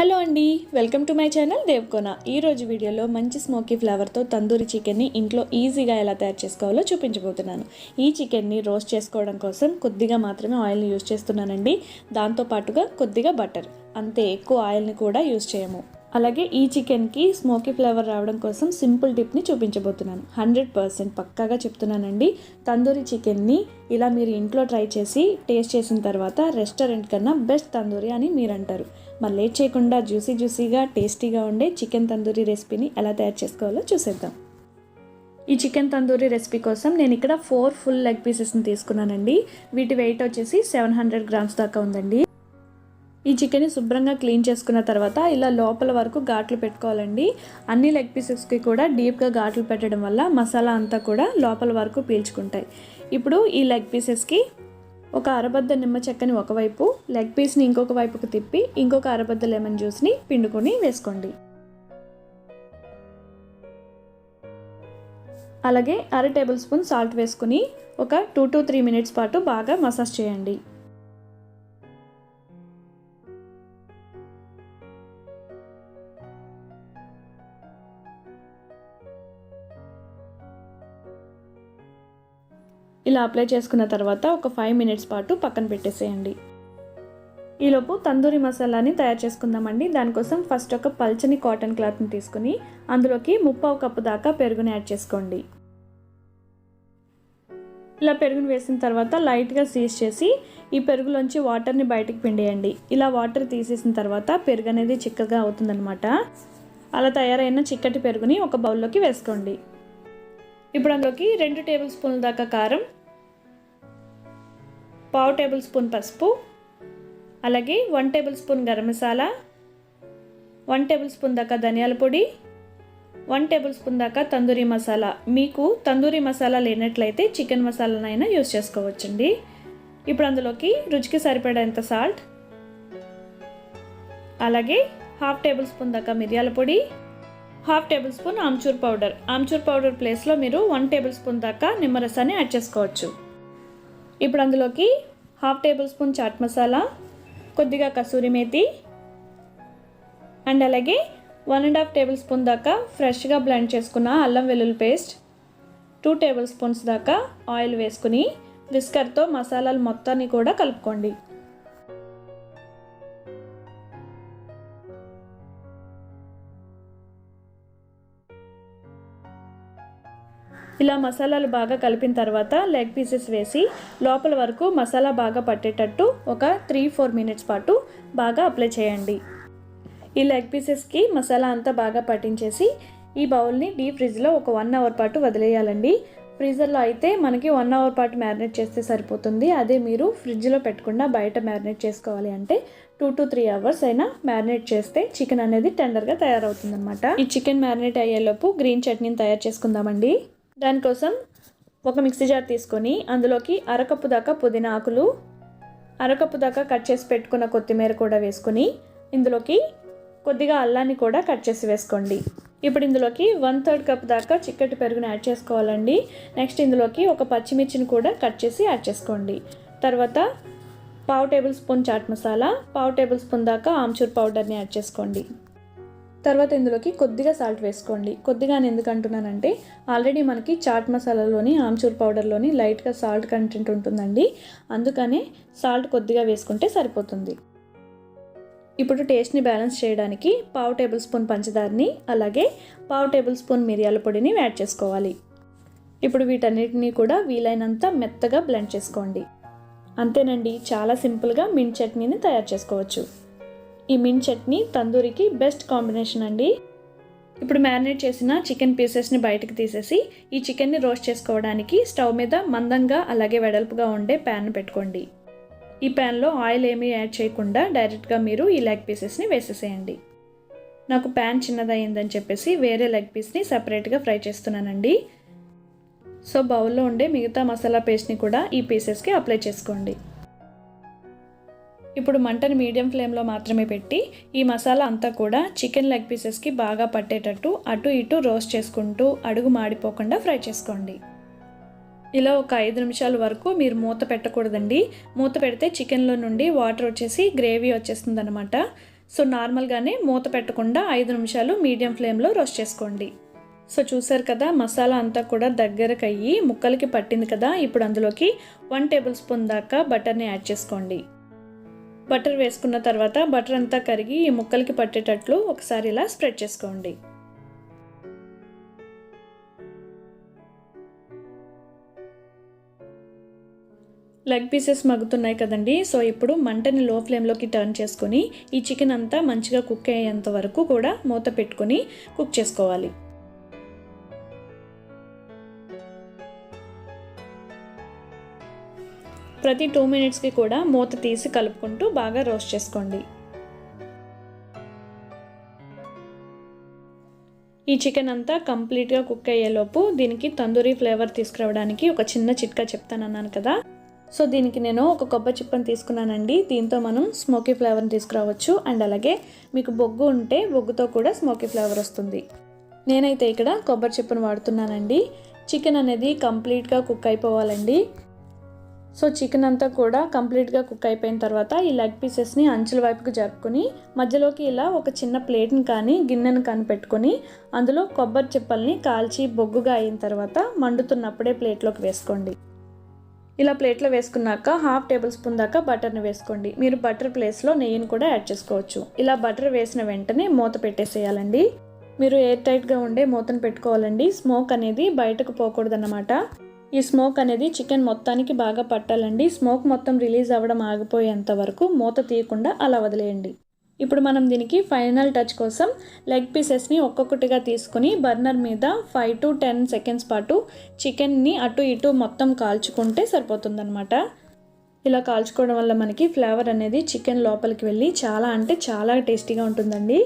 Hello అండి welcome to my channel Devkona. ఈ రోజు వీడియోలో మంచి స్మోకీ ఫ్లేవర్తో తందూరి చికెన్ని ఇంట్లో ఈజీగా ఎలా తయారు చేసుకోవాలో చూపించబోతున్నాను. ఈ చికెన్ని రోస్ట్ చేసుకోవడం కోసం కొద్దిగా మాత్రమే ఆయిల్ని యూజ్ చేస్తున్నానండి. దాంతో పాటుగా కొద్దిగా బటర్ అంతే ఎక్కువ ఆయిల్ని కూడా యూజ్ చేయము. అలాగే ఈ చికెన్కి స్మోకీ ఫ్లేవర్ రావడం కోసం సింపుల్ టిప్ని చూపించబోతున్నాను. హండ్రెడ్ పర్సెంట్ పక్కాగా చెప్తున్నానండి. తందూరి చికెన్ని ఇలా మీరు ఇంట్లో ట్రై చేసి టేస్ట్ చేసిన తర్వాత రెస్టారెంట్ కన్నా బెస్ట్ తందూరి అని మీరు అంటారు మరి లేట్ చేయకుండా జ్యూసీ జ్యూసీగా టేస్టీగా ఉండే చికెన్ తందూరి రెసిపీని ఎలా తయారు చేసుకోవాలో చూసేద్దాం. ఈ చికెన్ తందూరి రెసిపీ కోసం నేను ఇక్కడ ఫోర్ ఫుల్ లెగ్ పీసెస్ని తీసుకున్నానండి. వీటి వెయిట్ వచ్చేసి సెవెన్ హండ్రెడ్ గ్రామ్స్ దాకా ఉందండి. ఈ చికెన్ని శుభ్రంగా క్లీన్ చేసుకున్న తర్వాత ఇలా లోపల వరకు ఘాట్లు పెట్టుకోవాలండి. అన్ని లెగ్ పీసెస్కి కూడా డీప్గా ఘాట్లు పెట్టడం వల్ల మసాలా అంతా కూడా లోపల వరకు పీల్చుకుంటాయి. ఇప్పుడు ఈ లెగ్ పీసెస్కి ఒక అరబద్ద నిమ్మ చెక్కని ఒకవైపు లెగ్ పీస్ని ఇంకొక వైపుకు తిప్పి ఇంకొక అరబద్ద లెమన్ జ్యూస్ని పిండుకొని వేసుకోండి. అలాగే అర టేబుల్ స్పూన్ సాల్ట్ వేసుకుని ఒక టూ టు త్రీ మినిట్స్ పాటు బాగా మసాజ్ చేయండి. ఇలా అప్లై చేసుకున్న తర్వాత ఒక ఫైవ్ మినిట్స్ పాటు పక్కన పెట్టేసేయండి. ఈలోపు తందూరి మసాలాని తయారు చేసుకుందామండి. దానికోసం ఫస్ట్ ఒక పల్చని కాటన్ క్లాత్ని తీసుకుని అందులోకి ముప్పావు కప్పు దాకా పెరుగుని యాడ్ చేసుకోండి. ఇలా పెరుగుని వేసిన తర్వాత లైట్గా సీజ్ చేసి ఈ పెరుగులోంచి వాటర్ని బయటకు పిండేయండి. ఇలా వాటర్ తీసేసిన తర్వాత పెరుగు అనేది చిక్కగా అవుతుందన్నమాట. అలా తయారైన చిక్కటి పెరుగుని ఒక బౌల్లోకి వేసుకోండి. ఇప్పుడు అందులోకి రెండు టేబుల్ స్పూన్ల దాకా కారం పావు టేబుల్ స్పూన్ పసుపు అలాగే one tablespoon garam masala one tablespoon దాకా ధనియాల పొడి వన్ టేబుల్ స్పూన్ దాకా తందూరి మసాలా. మీకు తందూరి మసాలా లేనట్లయితే చికెన్ మసాలానైనా యూస్ చేసుకోవచ్చండి. ఇప్పుడు అందులోకి రుచికి సరిపడేంత సాల్ట్ అలాగే హాఫ్ టేబుల్ స్పూన్ దాకా మిరియాల పొడి half tablespoon amchur powder. Amchur powder ప్లేస్లో మీరు వన్ టేబుల్ స్పూన్ దాకా నిమ్మరసాన్ని యాడ్ చేసుకోవచ్చు. ఇప్పుడు అందులోకి half tablespoon chaat masala కొద్దిగా కసూరి మేతి అండ్ అలాగే one and half tablespoon దాకా ఫ్రెష్గా బ్లెండ్ చేసుకున్న అల్లం వెల్లుల్లి పేస్ట్ టూ టేబుల్ స్పూన్స్ దాకా ఆయిల్ వేసుకుని విస్కర్తో మసాలాలు మొత్తాన్ని కూడా కలుపుకోండి. ఇలా మసాలాలు బాగా కలిపిన తర్వాత లెగ్ పీసెస్ వేసి లోపల వరకు మసాలా బాగా పట్టేటట్టు ఒక త్రీ ఫోర్ మినిట్స్ పాటు బాగా అప్లై చేయండి. ఈ లెగ్ పీసెస్కి మసాలా అంతా బాగా పట్టించేసి ఈ బౌల్ని డీప్ ఫ్రిడ్జ్లో ఒక వన్ అవర్ పాటు వదిలేయాలండి. ఫ్రీజర్లో అయితే మనకి వన్ అవర్ పాటు మ్యారినేట్ చేస్తే సరిపోతుంది. అదే మీరు ఫ్రిడ్జ్లో పెట్టకుండా బయట మ్యారినేట్ చేసుకోవాలి అంటే టూ టు త్రీ అవర్స్ అయినా మ్యారినేట్ చేస్తే చికెన్ అనేది టెండర్గా తయారవుతుందనమాట ఈ చికెన్ మ్యారినేట్ అయ్యేలోపు గ్రీన్ చట్నీని తయారు చేసుకుందామండి. దానికోసం ఒక మిక్సీ జార్ తీసుకొని అందులోకి అరకప్పు దాకా పుదీనా ఆకులు అరకప్పు దాకా కట్ చేసి పెట్టుకున్న కొత్తిమీర కూడా వేసుకొని ఇందులోకి కొద్దిగా అల్లాన్ని కూడా కట్ చేసి వేసుకోండి. ఇప్పుడు ఇందులోకి వన్ థర్డ్ కప్ దాకా చిక్కటి పెరుగుని యాడ్ చేసుకోవాలండి. నెక్స్ట్ ఇందులోకి ఒక పచ్చిమిర్చిని కూడా కట్ చేసి యాడ్ చేసుకోండి. తర్వాత పావు టేబుల్ స్పూన్ చాట్ మసాలా పావు టేబుల్ స్పూన్ దాకా ఆమ్చూర్ పౌడర్ని యాడ్ చేసుకోండి. తర్వాత ఇందులోకి కొద్దిగా సాల్ట్ వేసుకోండి. కొద్దిగా నేను ఎందుకు అంటున్నానంటే ఆల్రెడీ మనకి చాట్ మసాలాలోని ఆమ్చూర్ పౌడర్లోని లైట్గా సాల్ట్ కంటెంట్ ఉంటుందండి. అందుకనే సాల్ట్ కొద్దిగా వేసుకుంటే సరిపోతుంది. ఇప్పుడు టేస్ట్ని బ్యాలెన్స్ చేయడానికి పావు టేబుల్ స్పూన్ పంచదారని అలాగే పావు టేబుల్ స్పూన్ మిరియాల పొడిని యాడ్ చేసుకోవాలి. ఇప్పుడు వీటన్నిటిని కూడా వీలైనంత మెత్తగా బ్లెండ్ చేసుకోండి. అంతేనండి చాలా సింపుల్గా మింట్ చట్నీని తయారు చేసుకోవచ్చు. ఈ మింట్ చట్నీ తందూరికి బెస్ట్ కాంబినేషన్ అండి. ఇప్పుడు మ్యారినేట్ చేసిన చికెన్ పీసెస్ని బయటకు తీసేసి ఈ చికెన్ని రోస్ట్ చేసుకోవడానికి స్టవ్ మీద మందంగా అలాగే వెడల్పుగా ఉండే ప్యాన్ పెట్టుకోండి. ఈ ప్యాన్లో ఆయిల్ ఏమీ యాడ్ చేయకుండా డైరెక్ట్గా మీరు ఈ లెగ్ పీసెస్ని వేసేసేయండి. నాకు ప్యాన్ చిన్నదయ్యిందని చెప్పేసి వేరే లెగ్ పీస్ని సపరేట్గా ఫ్రై చేస్తున్నానండి. సో బౌల్లో ఉండే మిగతా మసాలా పేస్ట్ని కూడా ఈ పీసెస్కి అప్లై చేసుకోండి. ఇప్పుడు మంటను మీడియం ఫ్లేమ్లో మాత్రమే పెట్టి ఈ మసాలా అంతా కూడా చికెన్ లెగ్ పీసెస్కి బాగా పట్టేటట్టు అటు ఇటు రోస్ట్ చేసుకుంటూ అడుగు మాడిపోకుండా ఫ్రై చేసుకోండి. ఇలా ఒక ఐదు నిమిషాల వరకు మీరు మూత పెట్టకూడదండి. మూత పెడితే చికెన్లో నుండి వాటర్ వచ్చేసి గ్రేవీ వచ్చేస్తుంది అనమాట సో నార్మల్గానే మూత పెట్టకుండా ఐదు నిమిషాలు మీడియం ఫ్లేమ్లో రోస్ట్ చేసుకోండి. సో చూసారు కదా మసాలా అంతా కూడా దగ్గరకు అయ్యి ముక్కలకి పట్టింది కదా. ఇప్పుడు అందులోకి వన్ టేబుల్ స్పూన్ దాకా బటర్ని యాడ్ చేసుకోండి. బటర్ వేసుకున్న తర్వాత బటర్ అంతా కరిగి ఈ ముక్కలకి పట్టేటట్లు ఒకసారి ఇలా స్ప్రెడ్ చేసుకోండి. లెగ్ పీసెస్ మగ్గుతున్నాయి కదండి సో ఇప్పుడు మంటని లో ఫ్లేమ్లోకి టర్న్ చేసుకొని ఈ చికెన్ అంతా మంచిగా కుక్ అయ్యేంత వరకు కూడా మూత పెట్టుకొని కుక్ చేసుకోవాలి. ప్రతి టూ మినిట్స్కి కూడా మూత తీసి కలుపుకుంటూ బాగా రోస్ట్ చేసుకోండి. ఈ చికెన్ అంతా కంప్లీట్గా కుక్ అయ్యేలోపు దీనికి తందూరి ఫ్లేవర్ తీసుకురావడానికి ఒక చిన్న చిట్కా చెప్తానన్నాను కదా. సో దీనికి నేను ఒక కొబ్బరి చిప్పని తీసుకున్నానండి. దీంతో మనం స్మోకీ ఫ్లేవర్ని తీసుకురావచ్చు. అండ్ అలాగే మీకు బొగ్గు ఉంటే బొగ్గుతో కూడా స్మోకీ ఫ్లేవర్ వస్తుంది. నేనైతే ఇక్కడ కొబ్బరి చిప్పను వాడుతున్నానండి. చికెన్ అనేది కంప్లీట్గా కుక్ అయిపోవాలండి. సో చికెన్ అంతా కూడా కంప్లీట్గా కుక్ అయిపోయిన తర్వాత ఈ లెగ్ పీసెస్ని అంచుల వైపుకు జరుపుకొని మధ్యలోకి ఇలా ఒక చిన్న ప్లేట్ని కానీ గిన్నెను కానీ పెట్టుకొని అందులో కొబ్బరి చిప్పల్ని కాల్చి బొగ్గుగా అయిన తర్వాత మండుతున్నప్పుడే ప్లేట్లోకి వేసుకోండి. ఇలా ప్లేట్లో వేసుకున్నాక హాఫ్ టేబుల్ స్పూన్ దాకా బటర్ని వేసుకోండి. మీరు బటర్ ప్లేస్లో నెయ్యిని కూడా యాడ్ చేసుకోవచ్చు. ఇలా బటర్ వేసిన వెంటనే మూత పెట్టేసేయాలండి. మీరు ఎయిర్ టైట్గా ఉండే మూతను పెట్టుకోవాలండి. స్మోక్ అనేది బయటకు పోకూడదన్నమాట. ఈ స్మోక్ అనేది చికెన్ మొత్తానికి బాగా పట్టాలండి. స్మోక్ మొత్తం రిలీజ్ అవ్వడం ఆగిపోయేంత వరకు మూత తీయకుండా అలా వదిలేయండి. ఇప్పుడు మనం దీనికి ఫైనల్ టచ్ కోసం లెగ్ పీసెస్ని ఒక్కొక్కటిగా తీసుకుని బర్నర్ మీద ఫైవ్ టు టెన్ సెకండ్స్ పాటు చికెన్ని అటు ఇటు మొత్తం కాల్చుకుంటే సరిపోతుందన్నమాట. ఇలా కాల్చుకోవడం వల్ల మనకి ఫ్లేవర్ అనేది చికెన్ లోపలికి వెళ్ళి చాలా అంటే చాలా టేస్టీగా ఉంటుందండి.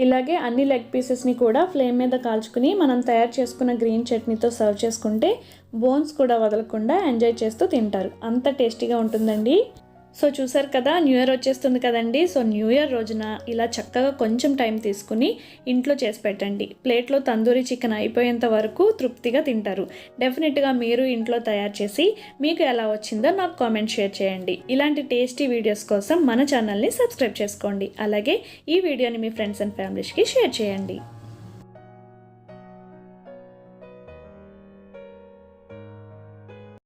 ఇలాగే అన్ని లెగ్ పీసెస్ని కూడా ఫ్లేమ్ మీద కాల్చుకుని మనం తయారు చేసుకున్న గ్రీన్ చట్నీతో సర్వ్ చేసుకుంటే బోన్స్ కూడా వదలకుండా ఎంజాయ్ చేస్తూ తింటారు. అంత టేస్టీగా ఉంటుందండి. సో చూసారు కదా న్యూ ఇయర్ వచ్చేస్తుంది కదండి. సో న్యూ ఇయర్ రోజున ఇలా చక్కగా కొంచెం టైం తీసుకుని ఇంట్లో చేసి పెట్టండి. ప్లేట్లో తందూరి చికెన్ అయిపోయేంత వరకు తృప్తిగా తింటారు. డెఫినెట్గా మీరు ఇంట్లో తయారు చేసి మీకు ఎలా వచ్చిందో నాకు కామెంట్ షేర్ చేయండి. ఇలాంటి టేస్టీ వీడియోస్ కోసం మన ఛానల్ని సబ్స్క్రైబ్ చేసుకోండి. అలాగే ఈ వీడియోని మీ ఫ్రెండ్స్ అండ్ ఫ్యామిలీస్కి షేర్ చేయండి.